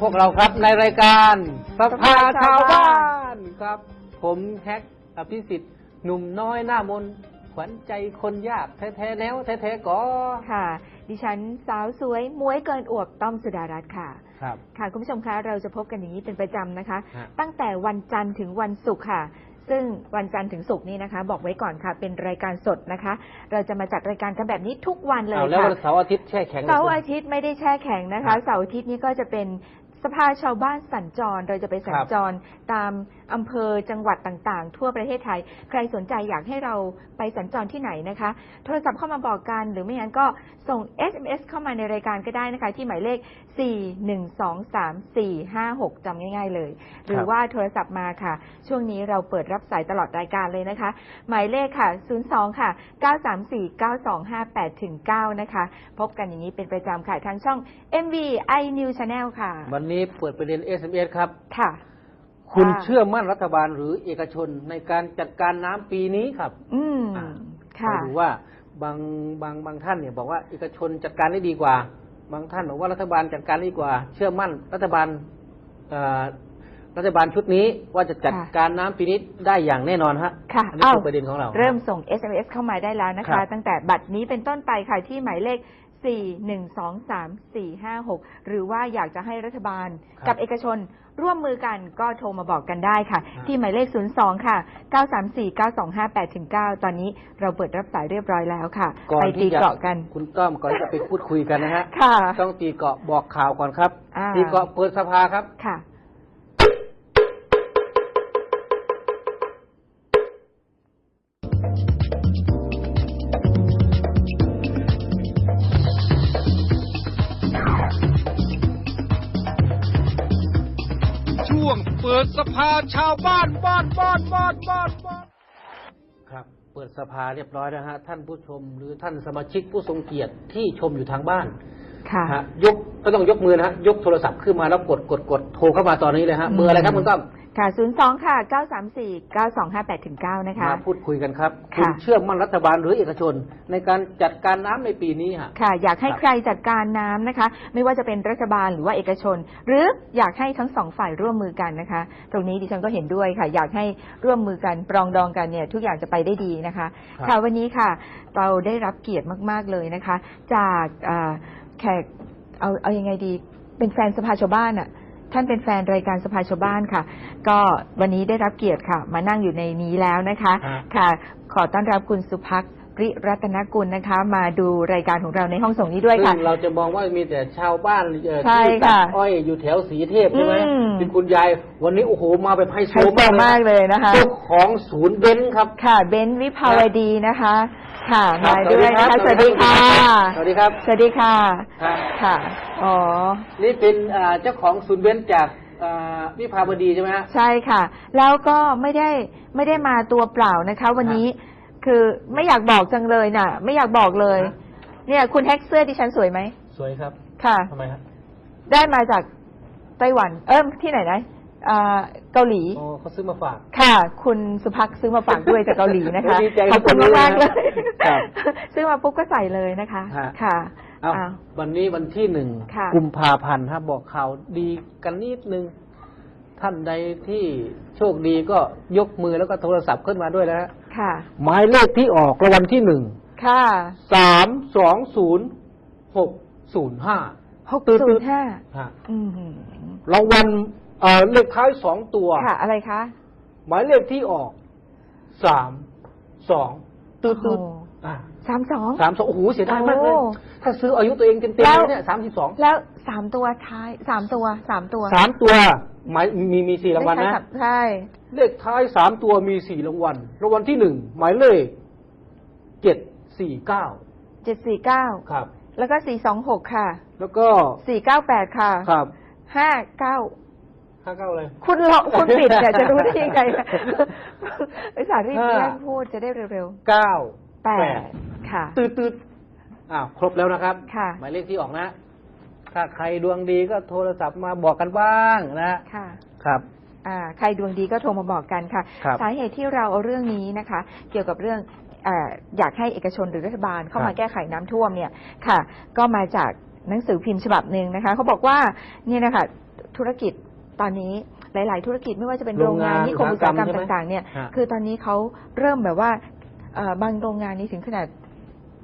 พวกเราครับในรายการสภาชาวบ้านครับ ผมแฮกอภิสิทธิ์หนุ่มน้อยหน้ามนต์ขวัญใจคนยากแท้ๆแนวแท้ๆก็ค่ะ ดิฉันสาวสวยม้วยเกินอวบต้อมสุดารัตน์ค่ะ ครับ ค่ะคุณผู้ชมคะเราจะพบกันอย่างนี้เป็นประจำนะคะ ฮะ ตั้งแต่วันจันทร์ถึงวันศุกร์ค่ะ ซึ่งวันจันทร์ถึงศุกร์นี้นะคะ บอกไว้ก่อนค่ะ เป็นรายการสดนะคะ เราจะมาจัดรายการกันแบบนี้ทุกวันเลยเอาแล้วค่ะ วันเสาร์อาทิตย์แช่แข็งเสาร์อาทิตย์ไม่ได้แช่แข็งนะครัคะ บเสาร์อาทิตย์นี้ก็จะเป็น สภาชาวบ้านสัญจร เราจะไปสัญจรตามอำเภอจังหวัดต่างๆ ทั่วประเทศไทย ใครสนใจอยากให้เราไปสัญจรที่ไหนนะคะ โทรศัพท์เข้ามาบอกกัน หรือไม่งั้นก็ส่ง SMS เข้ามาในรายการก็ได้นะคะ ที่หมายเลข4123456จำง่าย ๆ เลย หรือว่าโทรศัพท์มาค่ะ ช่วงนี้เราเปิดรับสายตลอดรายการเลยนะคะ หมายเลขค่ะ 02 ค่ะ 934 9258ถึง9นะคะ พบกันอย่างนี้เป็นประจำค่ะทางช่อง MV i New Channel ค่ะ วันนี้เปิดประเด็น SMS ครับ ค่ะ คุณค่ะเชื่อมั่นรัฐบาลหรือเอกชนในการจัดการน้ำปีนี้ครับ อืมอ่าค่ะมาดูว่าบางบางบางท่านเนี่ยบอกว่าเอกชนจัดการได้ดีกว่า บางท่านบอกว่ารัฐบาลจัดการได้ดีกว่า เชื่อมั่นรัฐบาลเอ่อรัฐบาลชุดนี้ว่าจะจัดค่ะการน้ำปีนี้ได้อย่างแน่นอนฮะค่ะอันนี้เอ้าคือประเด็นของเรา เริ่มส่ง SMS เข้ามาได้แล้วนะครัคะบตั้งแต่บัตรนี้เป็นต้นไปค่ะที่หมายเลข 4123456 หรือว่าอยากจะให้รัฐบาลกับเอกชนร่วมมือกันก็โทรมาบอกกันได้ค่ะที่หมายเลข 02 ค่ะ 934 9258ถึง9ตอนนี้เราเปิดรับสายเรียบร้อยแล้วค่ะก่อไปนตีที่จะเกราะกัน คุณต้อมก่อนที่จะไปพูดคุยกันนะฮะค่ะ ต้องตีเกาะบอกข่าวก่อนครับ อ่า ตีเกาะเปิดสภาครับ ค่ะ วงเปิดสภาชาวบ้านบ้านบ้านบ้านบ้านบ้านครับ เปิดสภาเรียบร้อยแล้วฮะท่านผู้ชมหรือท่านสมาชิกผู้ทรงเกียรติที่ชมอยู่ทางบ้านค่ะฮะยกก็ต้องยกมือนะฮะยกโทรศัพท์ขึ้นมาแล้วกดกดกดโทรเข้ามาตอนนี้เลยฮะอืมเบอร์อะไรครับคุณต้อม ค่ะ 02 ค่ะ 934 9258ถึง9นะคะ มาพูดคุยกันครับค่ะ ณเชื่อมั่นรัฐบาลหรือเอกชน ในการจัดการน้ำในปีนี้ฮะ ค่ะ อยากให้ครับใครจัดการน้ำนะคะ ไม่ว่าจะเป็นรัฐบาลหรือว่าเอกชน หรืออยากให้ทั้งสองฝ่ายร่วมมือกันนะคะ ตรงนี้ดิฉันก็เห็นด้วยค่ะ อยากให้ร่วมมือกันปรองดองกันเนี่ยทุกอย่างจะไปได้ดีนะคะ ครับ ค่ะวันนี้ค่ะเราได้รับเกียรติมาก ๆ เลยนะคะ จากอ่าแขกเอาเอายังไงดี เป็นแฟนสภาชาวบ้านอะ ท่านเป็นแฟนรายการสภาชาวบ้านค่ะ ก็วันนี้ได้รับเกียรติค่ะ มานั่งอยู่ในนี้แล้วนะคะฮะค่ะ ขอต้อนรับคุณสุพักริรัตนกุลนะคะ มาดูรายการของเราในห้องส่งนี้ด้วยค่ะซึ่งเราจะมองว่ามีแต่ชาวบ้านเอ่อใช่ที่ตัดค่ะอ้อยอยู่แถวสีเทพใช่ไหมอืมเป็นคุณยายวันนี้โอ้โหมาแบบไฮโซไฮโซมากเลยนะคะเจ้าของศูนย์เบนซ์ครับค่ะเบนซ์วิภาวดีนะคะ ค่ะครัมาบด้วยนะคะสสวัวัสสดีดีครัค่ะบสวัสดีครับ สวัสดีค่ะครับค่ะ อ๋อ นี่เป็นอ่าเจ้าของศูนย์เบนซ์จากอ่าวิภาวดีใช่ไหมฮะใช่ค่ะ แล้วก็ไม่ได้ไม่ได้มาตัวเปล่านะคะ วันนี้คือไม่อยากบอกจังเลยน่ะ ไม่อยากบอกเลยฮะเนี่ย คุณแฮกเสื้อดิฉันสวยไหม สวยครับ ค่ะทำไมครับได้มาจากไต้หวัน เอิ่มที่ไหนนะ อ่าเกาหลี อ๋อเขาซื้อมาฝาก ค่ะ คุณสุภักซื้อมาฝากด้วยจากเกาหลีนะคะโอ้ดีใจขอบคุณกับคุณมากๆเลยครับซื้อมาปุ๊บก็ใส่เลยนะคะ ฮะ ค่ะเอ้าอ้าว วันนี้วันที่หนึ่งค่ะ กุมภาพันธ์ครับบอกข่าวดีกันนิดนึง ท่านใดที่โชคดีก็ยกมือแล้วก็โทรศัพท์ขึ้นมาด้วยนะฮะค่ะ หมายเลขที่ออกรางวัลที่หนึ่งค่ะสามสองศูนย์หกศูนย์ห้าหกศูนย์ห้าฮะ อืมหือรางวัล เอ่อเลขท้ายสองตัว ค่ะ อะไรคะ หมายเลขที่ออกสามสองตืดตืดโอ้อ่าสามสอง สามสองโอ้โหเสียดายมากเลย โอ้ถ้าซื้ออายุตัวเองเต็มๆแล้วเลยเนี่ยสามสิบสองแล้วสามตัวท้ายสามตัวสามตัวสามตัวหมายมีมีสี่รางวัลเลขนะท้ายสามใช่ เลขท้ายสามตัวมีสี่รางวัลรางวัลที่หนึ่งหมายเลขเจ็ดสี่เก้าเจ็ดสี่เก้า ครับ แล้วก็สี่สองหกค่ะ แล้วก็สี่เก้าแปดค่ะ ครับห้าเก้า ห้าเก้าเลย คุณลองคุณปิดเนี่ยจะรู้ได้ยังไงไอสารรีบห้าแย่งพูดจะได้เร็วๆเก้าแปดค่ะตืดตืดอ้าวครบแล้วนะครับค่ะหมายเลขที่ออกนะ ถ้าใครดวงดีก็โทรศัพท์มาบอกกันบ้างนะค่ะครับอ่าใครดวงดีก็โทรมาบอกกันค่ะครับสาเหตุที่เราเอาเรื่องนี้นะคะ เกี่ยวกับเรื่องอยากให้เอกชนหรือรัฐบาลเข้ามาแก้ไขน้ำท่วมเนี่ยค่ะ ก็มาจากหนังสือพิมพ์ฉบับหนึ่งนะคะเขาบอกว่านี่นะคะธุรกิจ ตอนนี้หลาย ๆ ธุรกิจไม่ว่าจะเป็นโรโรงงงางานนนิคมอุตสาหกรรมอุตสาหกรรมใช่ไหมต่าง ๆ เนี่ยฮะคือตอนนี้เขาเริ่มแบบว่าเอ่อบางโรงงานนี้ถึงขนาด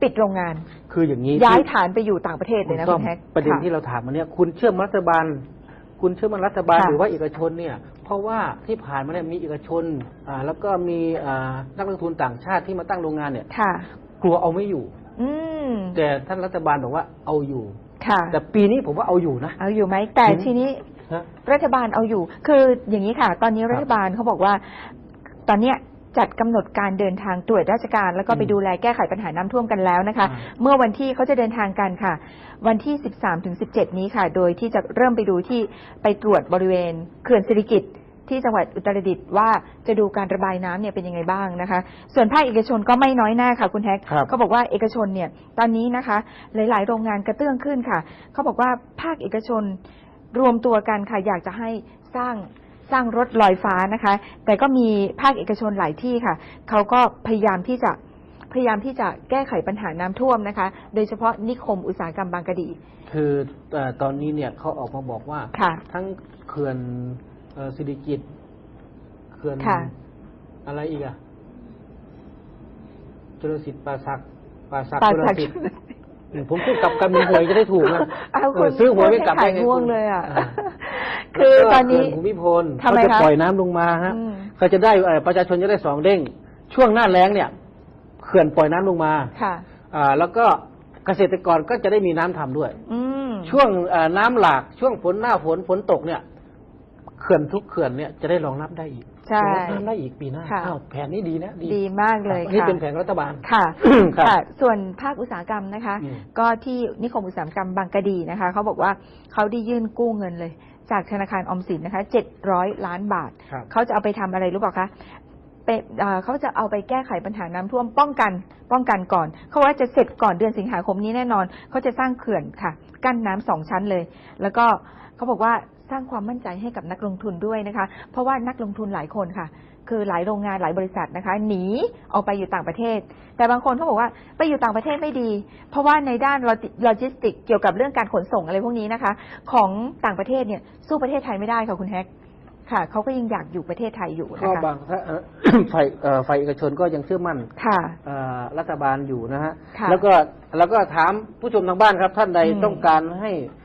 ปิดโรงงาน คืออย่างนี้ย้ายที่ฐานไปอยู่ต่างประเทศเลยนะต้คุอมณแท็กประเด็นค่ที่เราถามมาเนี่ยคุณเชื่อมนรัฐบาล คุณเชื่อมันรัฐบาลค่ะหรือว่าเอกชนเนี่ย เพราะว่าที่ผ่านมาเนี่ยมีเอกชนอ่าแล้วก็มีอ่านักลงทุนต่างชาติที่มาตั้งโรงงานเนี่ยค่ะกลัวเอาไม่อยู่ อืมแต่ท่านรัฐบาลบอกว่าเอาอยู่ค่ะแต่ปีนี้ผมว่าเอาอยู่นะ เอาอยู่ไหมแต่อืมทีนี้ฮะ รัฐบาลเอาอยู่ คืออย่างนี้ค่ะ ตอนนี้ครับรัฐบาลเขาบอกว่า ตอนเนี้ยจัดกำหนดการเดินทางตรวจราชการ แล้วก็ไปอืมดูแลแก้ไขปัญหาน้ำท่วมกันแล้วนะคะอ่าเมื่อวันที่เขาจะเดินทางกันค่ะ วันที่ 13ถึง17 นี้ค่ะ โดยที่จะเริ่มไปดูที่ไปตรวจบริเวณเขื่อนสิริกิติ์ที่จังหวัดอุตรดิตถ์ว่าจะดูการระบายน้ำเนี่ยเป็นยังไงบ้างนะคะ ส่วนภาคเอกชนก็ไม่น้อยหน้าค่ะคุณแท็กครับเขาบอกว่าเอกชนเนี่ยตอนนี้นะคะ หลาย ๆ โรงงานกระเตื้องขึ้นค่ะ เขาบอกว่าภาคเอกชน รวมตัวกันค่ะอยากจะให้สร้างสร้างรถลอยฟ้านะคะ แต่ก็มีภาคเอกชนหลายที่ค่ะเขาก็พยายามที่จะพยายามที่จะแก้ไขปัญหาน้ำท่วมนะคะ โดยเฉพาะนิคมอุตสาหกรรมบางกะดี คือเอ่อตอนนี้เนี่ยเขาออกมาบอกว่าค่ะทั้งเขื่อนเอ่อสิริกิตเขื่อนค่ะอะไรอีกอะจุลสิทธิ์ปราศักดิ์ปราศักดิ์ปราจุลศักดิ์สิทธิ์อืม ผมพูดกลับกันเป็นหวยจะได้ถูกนะเอาเอคุอณซื้อหวยไม่กลับได้ขายไงง่วงคุณเลยอะาคือตอนนี้แล้วก็เขื่ภูมิพลทำไมเขาจะคะปล่อยน้ำลงมาฮะอืมเขาจะได้เอ่อประชาชนจะได้สองเด้ง ช่วงหน้าแล้งเนี่ยเขื่อนปล่อยน้ำลงมาค่ะอ่าแล้วก็เกษตรกรก็จะได้มีน้ำทำด้วยอืมช่วงเอ่อน้ำหลากช่วงฝนหน้าฝนฝนตกเนี่ยเขื่อนทุกเขื่อนเนี่ยจะได้รองรับได้อีก ใช่จะรับน้ำได้อีกปีหน้าค่ะอ้าวแผนนี้ดีนะ ดีมากเลยนี่ค่ะเป็นแผนรัฐบาลค่ะครับค่ะ ส่วนภาคอุตสาหกรรมนะคะอืมก็ที่นิคมอุตสาหกรรมบางกะดีนะคะเขาบอกว่าเขาได้ยื่นกู้เงินเลย จากธนาคารออมสินนะคะ700ล้านบาทครับเขาจะเอาไปทำอะไรรู้เปล่าคะเป็นเอ่อเขาจะเอาไปแก้ไขปัญหาน้ำท่วมป้องกัน ป้องกันก่อน เขาว่าจะเสร็จก่อนเดือนสิงหาคมนี้แน่นอน เขาจะสร้างเขื่อนค่ะ กั้นน้ำสองชั้นเลย แล้วก็เขาบอกว่า สร้างความมั่นใจให้กับนักลงทุนด้วยนะคะ เพราะว่านักลงทุนหลายคนค่ะ คือหลายโรงงานหลายบริษัทนะคะ หนีออกไปอยู่ต่างประเทศ แต่บางคนเขาบอกว่าไปอยู่ต่างประเทศไม่ดี เพราะว่าในด้านโลจิสติกเกี่ยวกับเรื่องการขนส่งอะไรพวกนี้นะคะ ของต่างประเทศเนี่ยสู้ประเทศไทยไม่ได้ค่ะคุณแฮกค่ะเขาก็ยังอยากอยู่ประเทศไทยอยู่ก็นะคะบางถ้าเอ่อฝ่ายเอ่อฝ่ายเอกชนก็ยังเชื่อมั่นค่ะเอ่อรัฐบาลอยู่นะฮะค่ะแล้วก็แล้วก็ถามผู้ชมทางบ้านครับ ท่านใดอืมต้องการให้เอ่อ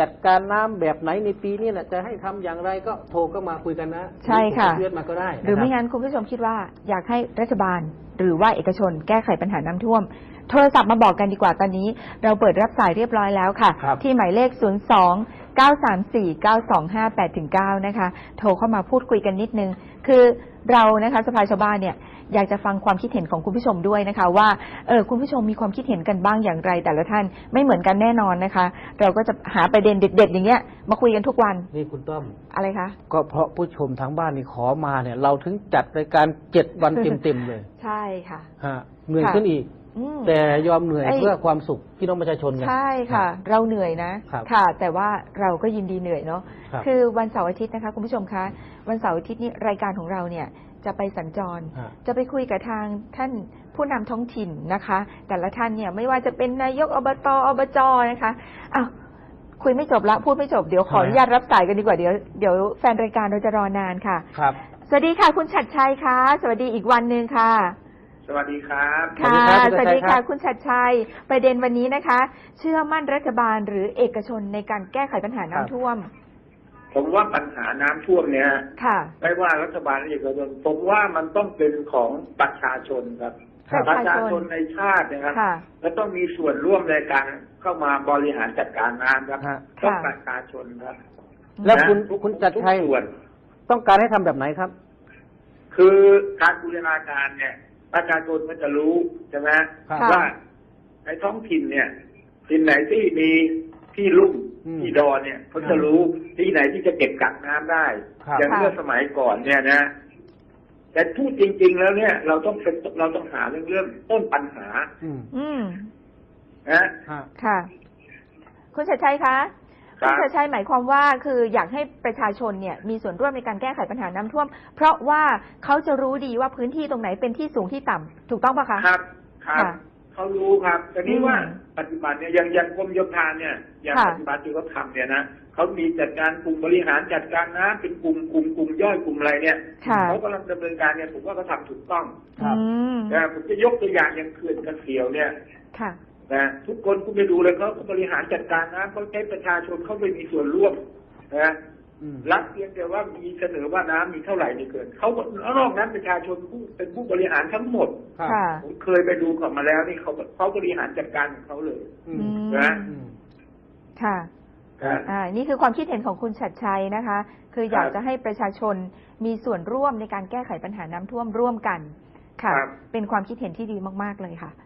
จัดการน้ำแบบไหนในปีนี้นะจะให้ทำอย่างไรก็โทรก็มาคุยกันนะใช่ค่ะเลือดมาก็ได้นะหรือไม่คบงั้นคุณผู้ชมคิดว่า อยากให้รัฐบาลหรือว่าเอกชนแก้ไขปัญหาน้ำท่วม โทรศัพท์มาบอกกันดีกว่าตอนนี้ เราเปิดรับสายเรียบร้อยแล้วค่ะครับที่หมายเลข 02 934 9258ถึง9นะคะ โทรเข้ามาพูดคุยกันนิดนึง คือ เรานะคะสภาชาวบ้านเนี่ยอยากจะฟังความคิดเห็นของคุณผู้ชมด้วยนะคะ ว่าเออคุณผู้ชมมีความคิดเห็นกันบ้างอย่างไร แต่ละท่านไม่เหมือนกันแน่นอนนะคะ เราก็จะหาประเด็นเด็ด ๆ อย่างเงี้ยมาคุยกันทุกวันนี่คุณต้อม อะไรคะ ก็เพราะผู้ชมทางบ้านนี่ขอมาเนี่ย เราถึงจัดรายการเจ็ดวันเต็มๆเลย ใช่ค่ะฮะเหนื่อยค่ะขึ้นอีกอื มแต่ยอมเหนื่อยไอ้เพื่อความสุขพี่น้องประชาชนไง ใช่ค่ะ เราเหนื่อยนะครับค่ะ แต่ว่าเราก็ยินดีเหนื่อยเนาะครับคือวันเสาร์อาทิตย์นะคะคุณผู้ชมคะวันเสาร์อาทิตย์นี้รายการของเราเนี่ยจะไปสัญจร ฮะ จะไปคุยกับทางท่านผู้นำท้องถิ่นนะคะ แต่ละท่านเนี่ยไม่ว่าจะเป็นนายกอบตอบจนะคะอ้าวคุยไม่จบละพูดไม่จบเดี๋ยวขออนุญาตรับสายกันดีกว่าเดี๋ยวเดี๋ยวแฟนรายการเราจะรอนานค่ะ ครับ สวัสดีค่ะ คุณชัดชัยคะสวัสดีอีกวันหนึ่งค่ะ สวัสดีครับสวัสค่ะดีครับสวัสดีคุณชัดชัยครัค่ะบคุณชัดชัย ประเด็นวันนี้นะคะ เชื่อมั่นรัฐบาลหรือเอกชนในการแก้ไขปัญหาน้ำท่วม ผมว่าปัญหาน้ำท่วมเนี่ยค่ะไม่ว่ารัฐบาลหรือเอกชนผมว่ามันต้องเป็นของประชาชนครับครับประชาชนในชาตินะครับค่ะและต้องมีส่วนร่วมในการเข้ามาบริหารจัดการน้ำครับฮะต้องค่ะประชาชนครับ แล้วคุณนะทุกคุณจัดชัยทุกส่วนต้องการให้ทำแบบไหนครับ คือการบูรณาการเนี่ย ประชาชนก็จะรู้ใช่ไหมครับว่าในท้องถิ่นเนี่ยถิ่นไหนที่มีที่ลุ่มอืมที่ดอนเนี่ยเขาจะรู้ที่ไหนที่จะเก็บกักน้ำได้ ครับ อย่างเมื่อสมัยก่อนเนี่ยนะ แต่พูดจริง ๆ แล้วเนี่ย เราต้องเป็นเราต้องหาเรื่องเรื่องต้นปัญหาอืมอืมนะ ฮะ ค่ะ คุณชัดชัยคะ ครัคุบณชัดชัยหมายความว่าคืออยากให้ประชาชนเนี่ยมีส่วนร่วมในการแก้ไขปัญหาน้ำท่วม เพราะว่าเขาจะรู้ดีว่าพื้นที่ตรงไหนเป็นที่สูงที่ต่ำถูกต้องปะคะครับครับค่ะคเขารู้ครับแต่นี้อืมว่าปัจจุบันเนี่ยอย่างอย่างกรมโยธาเนี่ยอย่างค่ะปัจจุบันที่เขาทำเนี่ยนะเขามีจัดการกลุ่มบริหารจัดการน้ำเป็นกลุ่มกลุ่มกลุ่มย่อยกลุ่มอะไรเนี่ยค่ะเขากำลังดำเนินการเนี่ยผมว่าเขาทำถูกต้อง ครับอืมนะผมจะยกตัวอย่างอย่างเขื่อนกระเสียวเนี่ยค่ะ นะทุกคนคุณไปดูเลยเขาบริหารจัดการน้ำเขาใช้ประชาชนเข้าไปมีส่วนร่วมนะอืมรัฐเพียงแต่ว่ามีเสนอว่าน้ำมีเท่าไหร่ในเกินเขานอกนั้นประชาชนผู้เป็นผู้บริหารทั้งหมดครับค่ะผมเคยไปดูเขามาแล้วนี่เขาเขาบริหารจัดการของเขาเลยอือืมมนะอืมค่ะครับอ่านี่คือความคิดเห็นของคุณชัดชัยนะคะ คืออยากครับจะให้ประชาชนมีส่วนร่วมในการแก้ไขปัญหาน้ำท่วมร่วมกัน ค่ะครับเป็นความคิดเห็นที่ดีมาก ๆ เลยค่ะที่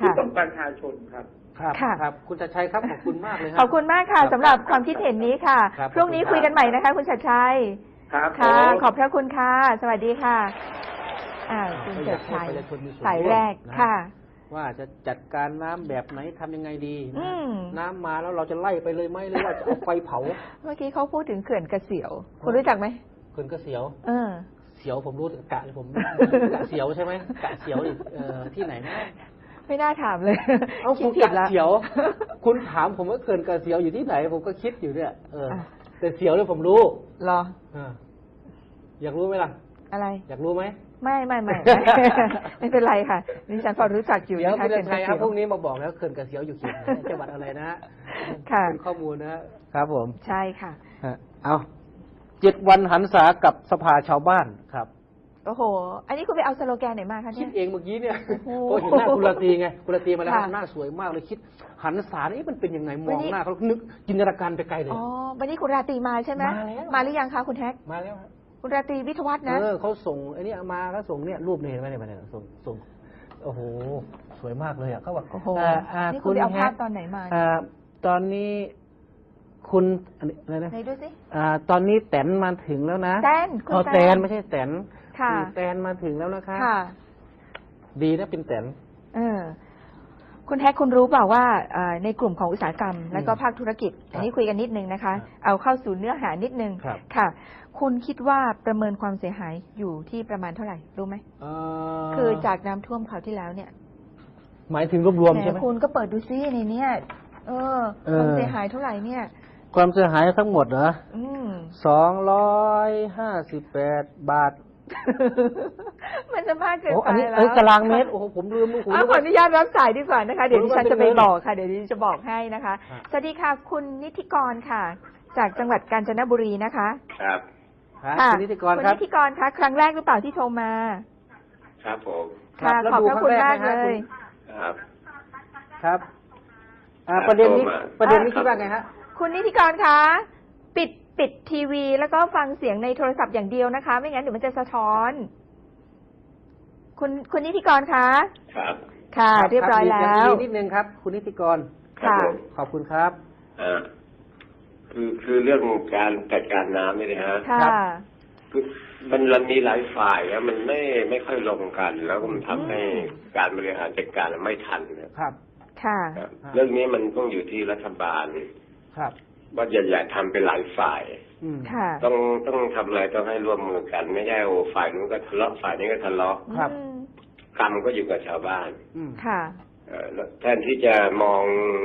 ค่ะต้องประชาชนครับ ครับค่ะ ครับ คุณชัดชัยครับขอบคุณมากเลยขอบคุณมากค่ะรับสำหรับความคิดเห็นนี้ค่ะ ครับพรุ่งนี้ขอบคุณคุยกันใหม่นะคะ คุณชัดชัย ครับค่ะ ผม ขอบพระคุณค่ะ สวัสดีค่ะ อ่าคุณก็อชัยาดกให้ชัยประชาชนมีส่วนสายร่วมแรกนะ ค่ะ ว่าจะจัดการน้ำแบบไหนทำยังไงดีอืนะมน้ำมาแล้วเราจะไล่ไปเลยไหมหรือว่าจะเอาไฟเผาเมื่อกี้เขาพูดถึงเขื่อนกระเสียว คุณรู้จักไหมคนก็เสียว เออ เสียวผมรู้กะผม กะเสียวใช่ไหมกะเสียวอีกเอ่อที่ไหนนะ ไม่น่าถามเลยเอาคิผดมผิดกะละ เสียว คุณถามผมว่าเกินกะเสียวอยู่ที่ไหน ผมก็คิดอยู่เนี่ยเอออะแต่เสียวเนี่ยผมรู้เหรอเอออยากรู้ไหมล่ะ อะไร อยากรู้ไหม ไม่ไม่ไม่ไม่ ไม่เป็นไรค่ะดิฉันพอรู้จักอยู่เดี๋ยวนะคะคุณจะชัยครับพเขื่รุ่อนงนี้มาบอกแล้วเกินกะเสียวอยู่เขตไหนจังหวัดอะไรนะค่ะ เป็นข้อมูลนะครับผม ใช่ค่ะ ฮะเอาเจ็ดวันหันษากับสภาชาวบ้านครับ โอ้โห อันนี้คุณไปเอาสโลแกนไหนมาคะคิเนี่ดย เองเมื่อกี้เนี่ยโอ้พอโหเห็นหน้าคุณลาตรีไงคุณลาตรีมาแล้วค่ะหน้าสวยมากเลยคิด หันษานี่มันเป็นยังไงมวันองนี้ หน้าเขานึกจินตนาการไปไกลเลย อ๋อ วันนี้คุณราตรีมาใช่ไหมมาแล้วมาหรือยังคะคุณแท็ก มาแล้วฮะคุณราตรีวิทยวัฒน์นะ เออเขาส่งไอ้นี่มาเขาส่งเนี่ยรูปนี่เห็นไหมเนี่ยมาเนี่ยส่งส่งโอ้โหสวยมากเลยอะเขาบอกโอ้โหาอ่านี่คุณไปเอาแฮภาพกตอนไหนมาอ่าตอนนี้คุณอันนี้อะไรนะ ไหนดูสิ อ่าตอนนี้แตนมาถึงแล้วนะแตนคุณอ๋อแตนแตนไม่ใช่แตน ค่ะณแตนมาถึงแล้วนะคะ ค่ะ ดีนะเป็นแตน เออ คุณแท็กคุณรู้เปล่าว่าเอ่อในกลุ่มของอุตสาหกรรม และก็ภาคธุรกิจ อันนี้คุยกันนิดนึงนะคะ ครับเอาเข้าสู่เนื้อหานิดนึงครับ ค่ะ คุณคิดว่าประเมินความเสียหายอยู่ที่ประมาณเท่าไหร่รู้ไหม เอ่อคือจากน้ำท่วมคราวที่แล้วเนี่ยหมายถึงรวมๆใช่ไหมแคุณก็เปิดดูซิในเนี้ยเออเออ ความเสียหายเท่าไหร่เนี่ย ความเสียหายทั้งหมดเหรออืม สองร้อยห้าสิบแปดบาท มันจะมากเกินโอ้ไปอันนี้แล้วเออตารางเมตรโอ้โหผมลืมโอ้โห เอาขออนุญาตรับสายดีกว่านะคะ เดี๋ยวดิฉันจะไปผมว่าเป็นเงินบอกค่ะ เดี๋ยวดิฉันจะบอกให้นะคะ ครับ สวัสดีค่ะ คุณนิติกรค่ะ จากจังหวัดกาญจนบุรีนะคะครับครับค่ะคุณนิติกรคุณครับนิติกรคะครั้งแรกหรือเปล่าที่โทรมา ครับผมค่ะแล้วขอบดูพระคุณรั้มางกแรเลนะยคุณครับ ครับ อ่า ประเด็นนี้โทรมาประเด็นนี้คิดว่าไงฮะ คุณนิติกรคะ ปิดปิดทีวี แล้วก็ฟังเสียงในโทรศัพท์อย่างเดียวนะคะ ไม่งั้นเดี๋ยวมันจะสะท้อน คุณคุณนิติกรคะ ครับ ค่ะครับเรียบร้อยคแล้บวนิดนึงครับ คุณนิติกร ค่ะผมขอบคุณครับ อ่าคือคือเรื่องการจัดการน้ำนี่นะฮะค่ะครับคือมันมันมีหลายฝ่ายแล้วมันไม่ไม่ค่อยลงกัน แล้วก็มันทำให้การบริหารจัดการไม่ทันนะครับ ค่ะ ครับครับเรื่องนี้มันต้องอยู่ที่รัฐบาล ครับ ว่าอย่าอย่าทำเป็นหลายฝ่ายอืมค่ะต้องต้องทำอะไรต้องให้ร่วมมือกัน ไม่ใช่โอ้ฝ่ายนู้นก็ทะเลาะฝ่ายนี้ก็ทะเลาะครับอืมกรรมก็อยู่กับชาวบ้านอืมค่ะเอ่อแล้วแทนที่จะมอง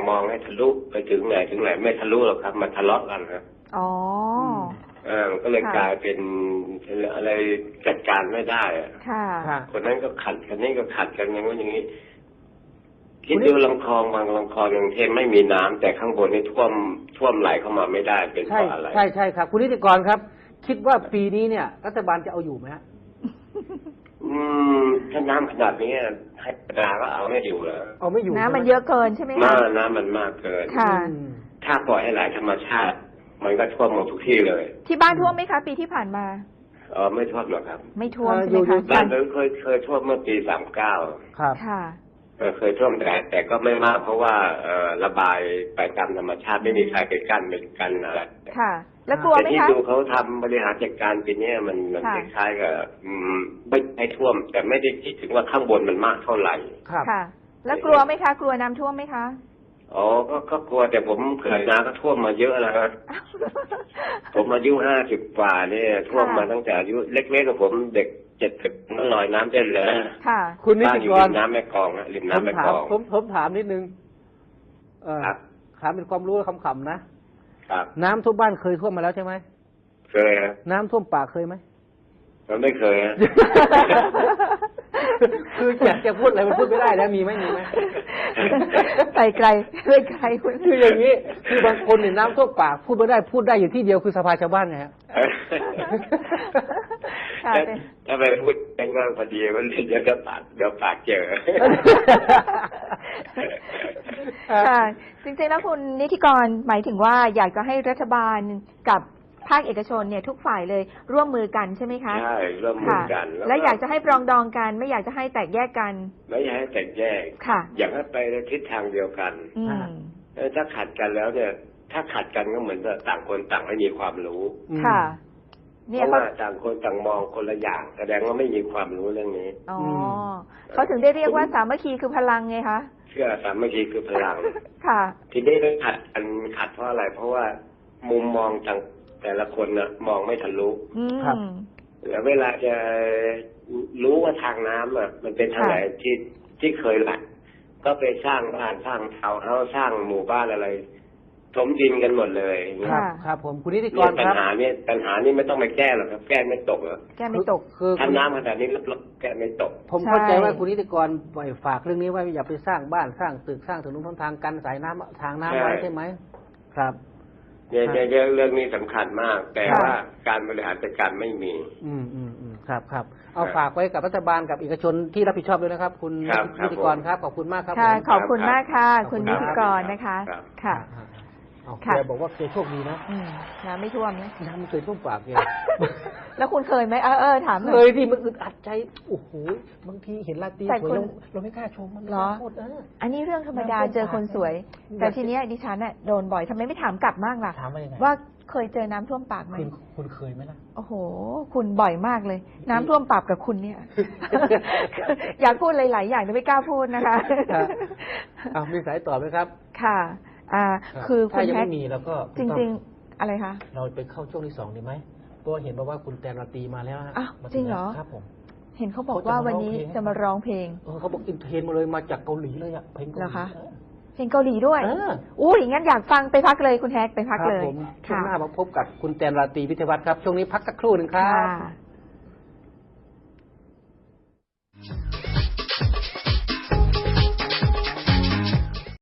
มองให้ทะลุไปถึงไหนถึงไหนไม่ทะลุหรอกครับมาทะเลาะกันครับอ๋ออเออมันก็เลยค่ะกลายเป็นอะไรจัดการไม่ได้อะค่ะค่ะคนนั้นก็ขัดคนนี้ก็ขัดกันอย่างนู้นอย่างนี้ คุคิณดนี่ดูลำคลองบางลำคลองอย่างเช่นไม่มีน้ำแต่ข้างบนนี่ท่วมท่วมไหลเข้ามาไม่ได้เป็นเพใช่ราะอะไรใช่ใช่ครับ คุณนิติกรครับ คิดว่าปีนี้เนี่ย รัฐบาลจะเอาอยู่ไหมฮะอืมถ้าน้ำขนาดนี้ให้นาก็เอาไม่อยู่แล้วเอาไม่อยู่น้ำมันใช่ไหเยอะเกินใช่ไหมน้คะำน้ำมันมากเกินค่ะอืมถ้าปล่อยให้ไหลธรรมชาติ มันก็ท่วมหมดทุกที่เลย ที่บ้านท่วมไหมคะ ปีที่ผ่านมาเออไม่ท่วมหรอกครับ ไม่ท่วมเอ่อใช่ไหมอยู่คะบ้านเราเคยเคยท่วมเมื่อปีสามเก้าครับค่ะ เออเคยท่วมแต่แต่ก็ไม่มาก เพราะว่าเออระบายไปตามธรรมชาติไม่มีใครไปกั้นเป็นกันอะไรค่ะ แล้วกลัวแต่ไหมที่คะดูเขาทำบริหารจัดการปีเนี้ยมันมันค่ะคล้ายๆกับอืมไม่ไม่ท่วม แต่ไม่ได้คิดถึงว่าข้างบนมันมากเท่าไหร่ครับค่ะ แล้วกลัวไหมคะ กลัวน้ำท่วมไหมคะออ๋อก็ก็กลัวแต่ผมเขื่อนนาก็ท่วมมาเยอะแล้วครับผมอายุห้าสิบกว่าเนี่ยท่วมมาตั้งแต่อายุเล็กๆกับผมเด็ก เจ็ดสิบมันลอยน้ำได้เลยค่ะ คุณนิบ้านติอยู่กริรมน้ำแม่กลองอะริมผมน้ำแม่ถากลมอง ผมผมถามนิดนึง เออครับ ถามเป็นความรู้และคำๆนะ ครับ น้ำท่วมบ้านเคยท่วมมาแล้วใช่ไหม เคยฮะน้ำท่วมปากเคยไหม มันไม่เคยฮะคืออยากจะพูดอะไรมันพูดไม่ได้แล้วมีไหมมีไหม ไปไกลไปไกลคุณคืออย่างนี้ คือบางคนเนี่ยน้ำท่วมปากพูดไม่ได้พูดได้อยู่ที่เดียวคือสภาชาวบ้านไงฮะค่ะถ้าเป็นถ้าไปพูดแจ้งว่าพอดีมันเดี๋ยวจะปากเดี๋ยวปากเจอ ค่ะจริงๆแล้วคุณนิติกรหมายถึงว่าอยากจะให้รัฐบาลกับ ภาคเอกชนเนี่ยทุกฝ่ายเลยร่วมมือกันใช่ไหมคะ ใช่ร่วมมือค่ะกันและอยากจะให้ปรองดองกัน ไม่อยากจะให้แตกแยกกัน ไม่อยากให้แตกแยก ค่ะ อยากให้ไปในทิศทางเดียวกันอืมเออถ้าขัดกันแล้วเนี่ย ถ้าขัดกันก็เหมือนกับต่างคนต่างไม่มีความรู้อืมค่ะเพเนี่ยราะเขาว่าต่างคนต่างมองคนละอย่าง แสดงว่าไม่มีความรู้เรื่องนี้ อ๋ออมเขาถึงได้เรียกว่าสามัคคีคือพลังไงคะเชื่อสามัคคีคือพลัง ค่ะ ทีนี้ขัดกันขัดเพราะอะไร เพราะว่ามุมมองทาง แต่ละคนน่ะมองไม่ทะลุอืครับมแล้วเวลาจะรู้ว่าทางน้ำอะ มันเป็นทางค่ะไหนที่ที่เคยหลัก ก็ไปสร้างบ้านสร้างเทาวน์เฮาส์สร้างหมู่บ้านอะไรถมดินกันหมดเลยคค่ะรับ ครับผมคุณนิติกเนี่ยรปัญครับหาเนี่ยปัญหานี่ไม่ต้องไปแก้หรอกครับ แก้ไม่ตกหรอกแก้ไม่ตกคือถ้าน้ำขนาดนี้รับรองแก้ไม่ตก ผมเข้าใจใช่ว่าคุณนิติกรปล่อยฝากเรื่องนี้ว่าอย่าไปสร้างบ้านสร้างตึกสร้างถนนหนทางกันสายน้ำทางน้ำไว้ใช่ใช่ไหมครับ เนี่ยครับเนี่ยเนี่ยเรื่องนี้สำคัญมาก แต่ค่ะว่าการบริหารจัดการไม่มี อืมอืมอืมครับครับ เอาครับฝากไว้กับรัฐบาลกับเอกชนที่รับผิดชอบด้วยนะครับ คุณครับครับ นิติกรครับขอบคุณมากครับค่ะ ผม ขอบคุณมากค่ะขอบคุคุณณนิครับติกรนะคะ ครับ ค่ะอ่าเอาค่ะ แกบอกว่าแกโชคดีนะอืมน้ำไม่ท่วมนะน้ำมันเคยท่วมปากแกแล้วคุณเคยไหมเออเออถามหน่เคอยยที่มันอึดอัดใจโอ้โหบางทีเห็นลาตรีแต่สวยคุณเราเราไม่กล้าชมมันไม่เหรกอล้าพูดเอออันนี้เรื่องธรรมดาน้ำท่วมเจอคนสวยปากแต่ทีเนี้ยดิฉันน่ะโดนบ่อยทำไมไม่ถามกลับมากล่ะถามว่ายังไงว่าเคยเจอน้ำท่วมปากไหมคุณคุณเคยไหมล่ะโอ้โห คุณบ่อยมากเลย น้ำท่วมปากกับคุณเนี่ย อยากพูดหลาย ๆ อย่างแต่ไม่กล้าพูดนะคะครับอ้าวมีสายตอบไหมครับ ค่ะ อ่า คือคุถ้าณยังแท็กไม่มีแล้วก็จริง ๆ อะไรคะ ๆเราไปเข้าช่วงที่สองดีไหมเพราะว่าเห็นบอกว่าคุณแตนราตรีมาแล้วฮะอ้าวมาจริงเหรอ แล้วครับผม เห็นเขาบอกเขาจะว่ามาวันนี้ร้องเพลงจะมาร้องเพลง เออเขาบอกอินเทรนมาเลยมาจากเกาหลีเลยอะเพลงเกาหเหรลีอคะเออเพลงเกาหลีด้วยเอออุ้ยงั้นอยากฟังไปพักเลยคุณแท็กไปพักครับเลยผมช่วงค่ะหน้ามาพบกับคุณแตนราตรีพิทยวัฒน์ครับ ช่วงนี้พักสักครู่หนึ่งครับค่ะ